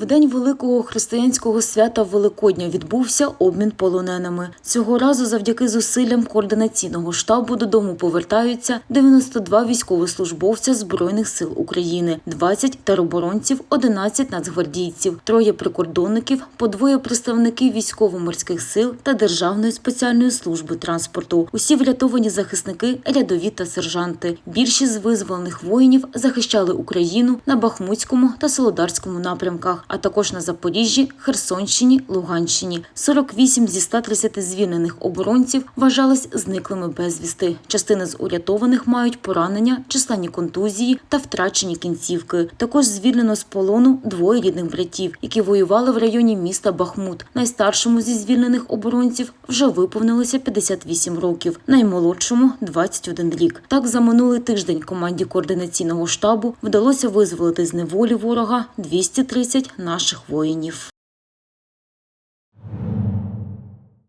В день великого християнського свята Великодня відбувся обмін полоненими. Цього разу, завдяки зусиллям координаційного штабу, додому повертаються 92 військовослужбовця збройних сил України, 20 тероборонців, 11 нацгвардійців, троє прикордонників, по двоє представників військово-морських сил та Державної спеціальної служби транспорту. Усі врятовані захисники, рядові та сержанти. Більшість з визволених воїнів захищали Україну на Бахмутському та Солодарському напрямках, а також на Запоріжжі, Херсонщині, Луганщині. 48 зі 130 звільнених оборонців вважались зниклими безвісти. Частина з урятованих мають поранення, численні контузії та втрачені кінцівки. Також звільнено з полону двоє рідних братів, які воювали в районі міста Бахмут. Найстаршому зі звільнених оборонців вже виповнилося 58 років, наймолодшому 21 рік. Так за минулий тиждень команді координаційного штабу вдалося визволити з неволі ворога 230 наших воїнів.